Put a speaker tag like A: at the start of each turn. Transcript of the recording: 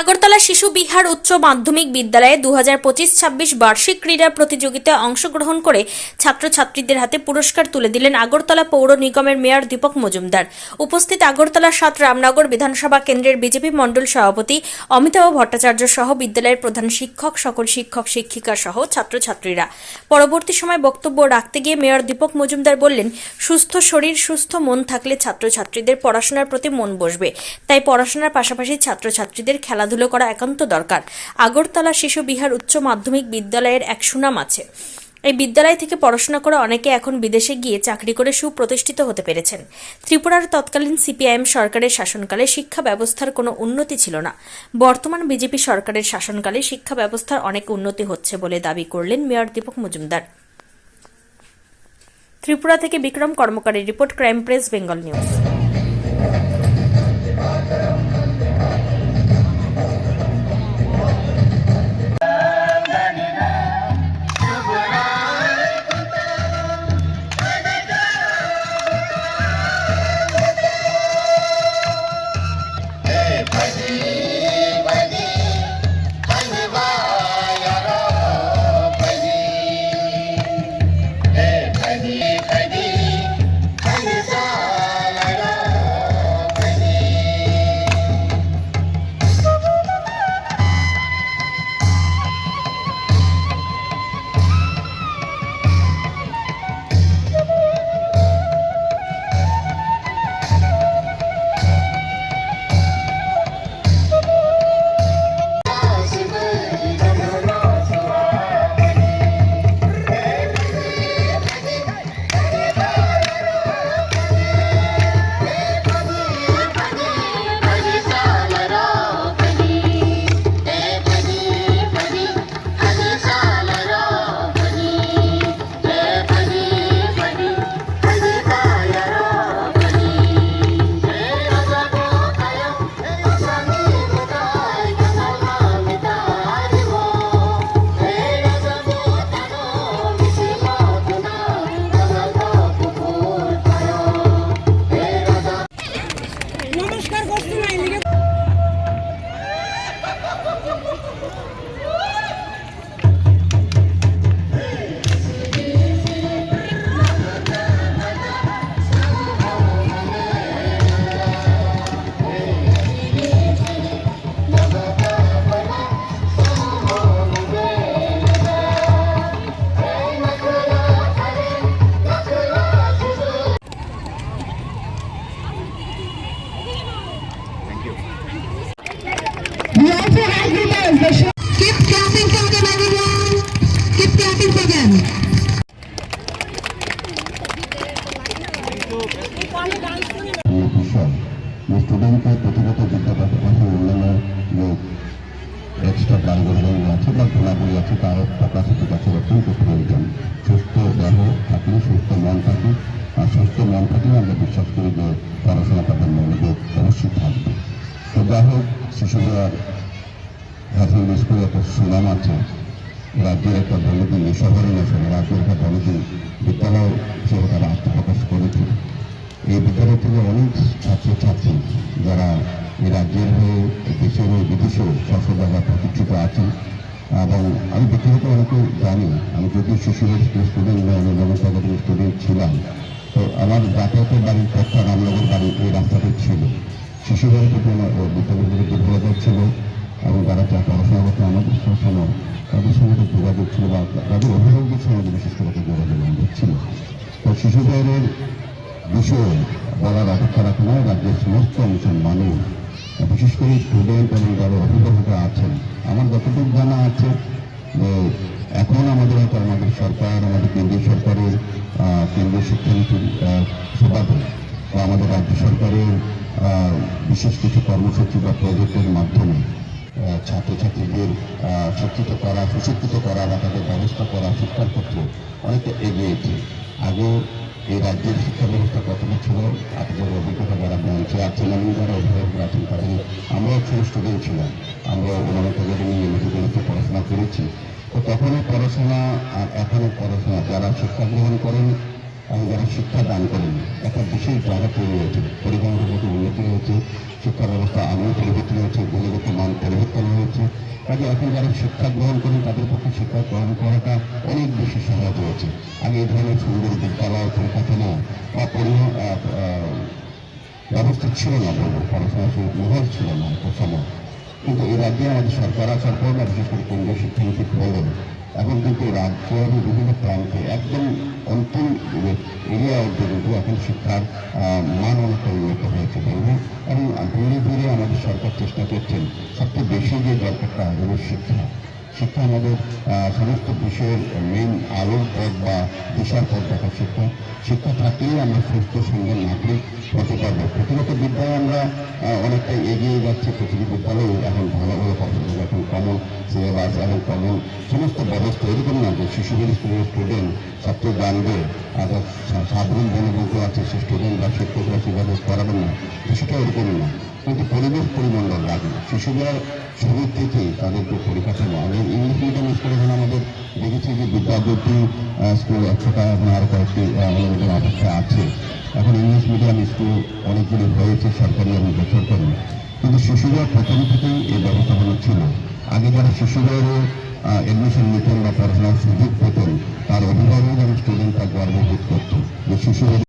A: আগরতলা শিশু বিহার উচ্চ মাধ্যমিক বিদ্যালয়ে দু হাজার পঁচিশ ছাব্বিশ বার্ষিক ক্রীড়া প্রতিযোগিতায় অংশগ্রহণ করে ছাত্রছাত্রীদের হাতে পুরস্কার তুলে দিলেন আগরতলা পৌর নিগমের মেয়র দীপক মজুমদার। উপস্থিত আগরতলা সাত রামনগর বিধানসভা কেন্দ্রের বিজেপি মণ্ডল সভাপতি অমিতাভ ভট্টাচার্য সহ বিদ্যালয়ের প্রধান শিক্ষক, সকল শিক্ষক, শিক্ষিকা সহ ছাত্রছাত্রীরা। পরবর্তী সময় বক্তব্য রাখতে গিয়ে মেয়র দীপক মজুমদার বললেন, সুস্থ শরীর, সুস্থ মন থাকলে ছাত্রছাত্রীদের পড়াশোনার প্রতি মন বসবে। তাই পড়াশোনার পাশাপাশি ছাত্রছাত্রীদের খেলাধুলো করা একান্ত দরকার। আগরতলা শিশু বিহার উচ্চ মাধ্যমিক বিদ্যালয়ের এক সুনাম আছে। এই বিদ্যালয় থেকে পড়াশোনা করে অনেকে এখন বিদেশে গিয়ে চাকরি করে সুপ্রতিষ্ঠিত হতে পেরেছেন। ত্রিপুরার তৎকালীন সিপিআইএম সরকারের শাসনকালে শিক্ষা ব্যবস্থার কোনো উন্নতি ছিল না। বর্তমান বিজেপি সরকারের শাসনকালে শিক্ষা ব্যবস্থার অনেক উন্নতি হচ্ছে বলে দাবি করলেন মেয়র দীপক মজুমদার। ত্রিপুরা থেকে Bikram কর্মকারী report crime press, Bengal news.
B: যে স্টুডেন্টকে প্রতিগত বিদ্যাপীঠ পাশে অন্যান্য যে এক্সট্রা কারিগরি আছে বা গুণাবলী আছে, তার প্রকাশিত কাছে অত্যন্ত প্রয়োজন সুস্থ দেহ থাকলে সুস্থ মন থাকে আর সুস্থ মন থাকলে আমরা বিশ্বাস করি যে পড়াশোনা তাদের মনোযোগ অবশ্যই থাকবে। তো যাই হোক শিশুরা হাসিন স্কুলে একটা সুনাম আছে। রাজ্যের একটা বলদিন শহরে না রাজ্যের থেকে অনেক ছাত্রছাত্রী যারা এই রাজ্যের হয়ে, দেশের হয়ে, বিদেশেও সফল জায়গা প্রতিষ্ঠিত আছেন। এবং আমি ব্যক্তিগত অনেকে জানি, আমি যদিও শিশু স্টুডেন্ট নয়, আমি নবসাগরের স্টুডেন্ট ছিলাম, তো আমার যাতায়াতের বাড়ির পক্ষে রামনগর বাড়ি, এই রাস্তাটি ছিল। শিশু থেকে আমার বিদ্যালয়গুলো দুর্বলতা ছিল, এবং যারা যা পড়াশোনা করতে আমাদের সময়, তাদের সঙ্গে যোগাযোগ ছিল বা তাদের অভিভাবকদের সঙ্গে বিশেষ করে যোগাযোগ আমাদের ছিল। তো শিশুদের বিষয়ে বলার অপেক্ষা রাখে না রাজ্যের সমস্ত অংশের মানুষ। বিশেষ করে স্টুডেন্ট এবং যারা অভিভাবকরা আছেন, আমার যতটুকু জানা আছে এখন আমাদের হয়তো আমাদের সরকার, আমাদের কেন্দ্রীয় সরকারের কেন্দ্রীয় শিক্ষানীতির সুবাদে বা আমাদের রাজ্য সরকারের বিশেষ কিছু কর্মসূচি বা প্রজেক্টের মাধ্যমে ছাত্রছাত্রীদের শিক্ষিত করা, সুশিক্ষিত করা বা তাদের ব্যবস্থা করা শিক্ষার ক্ষেত্রে অনেকটা এগিয়েছে আগে এই রাজ্যের শিক্ষা ব্যবস্থা কতটুকু ছিল আপনাদের অভিজ্ঞতা যারা মঞ্চে আছেন এবং যারা অভিভাবকরা আছেন তাদের আমরা ছোট স্টুডেন্ট ছিলাম, আমরা ওনারা একাডেমি মেডিকেলতে পড়াশোনা করেছি। তো তখনও পড়াশোনা আর এখনও পড়াশোনা, যারা শিক্ষা গ্রহণ করেন যারা শিক্ষা দান করেন একটা বিশেষ জায়গা তৈরি হয়েছে, পরিবহনের মতো উন্নতি হয়েছে, শিক্ষা ব্যবস্থা আমূল পরিবর্তন হয়েছে, গুণগত মান পরিবর্তন হয়েছে। কাজে এখন যারা শিক্ষা গ্রহণ করেন, তাদের পক্ষে শিক্ষা গ্রহণ করাটা অনেক বেশি সহজ হয়েছে। আগে এই ধরনের সুন্দর বিদ্যালয়, পরিকাঠামো বা ব্যবস্থা ছিল না বলব পড়াশোনা শুরু, মহল ছিল না সময়। কিন্তু এই রাজ্যে আমাদের সরকার আসার পর বিশেষ করে কেন্দ্রীয় শিক্ষানীতি হলেন এখন কিন্তু রাজ্যের বিভিন্ন প্রান্তে একদম অন্তিম এরিয়া অব্দি কিন্তু এখন শিক্ষার মান অনেকটা উন্নত হয়েছে বলব এবং ধীরে ধীরে আমাদের সরকার চেষ্টা করছেন, সবচেয়ে বেশি যে দরকারটা হল শিক্ষা। শিক্ষা আমাদের সমস্ত বিষয়ের মেইন আলোর পথ বা দিশার পথ দেখা শিক্ষা শিক্ষা থাকলেই আমরা সুস্থ সুন্দর নাগরিক হতে পারব। প্রতিগত বিদ্যায় আমরা আহ, অনেকটা এগিয়ে যাচ্ছি। প্রতিটি বিদ্যালয়ে এখন ভালো ভালো পছন্দ এখন কমন সিলেবাস এবং কমন সমস্ত ব্যবস্থা এরকম না যে শিশুদের স্কুলের স্টুডেন্ট সবচেয়ে জানবে সাধারণ বনবন্ধু আছে সে স্টুডেন্টরা শিক্ষকরা সেভাবে করাবেন না সেটা এরকম না। কিন্তু পরিবেশ পরিমণ্ডল লাগে। শিশুরা শুরু থেকেই তাদের যে পরিকাঠামো। আমাদের ইংলিশ মিডিয়াম স্কুল এখন আমাদের, দেখেছি যে বিদ্যাজ্যোতি স্কুল একশোটা আপনার কয়েকটি আমাদের অপেক্ষা আছে। এখন ইংলিশ মিডিয়াম স্কুল অনেকগুলি হয়েছে, সরকারি এবং বেসরকারি। কিন্তু শিশুরা প্রথম থেকেই এই ব্যবস্থাপনা ছিল। আগে যারা শিশুদের এডমিশন নিতেন বা পড়াশোনার সুযোগ পেতেন, তার অভিভাবক এবং স্টুডেন্টরা গর্ববোধ করত যে শিশুদের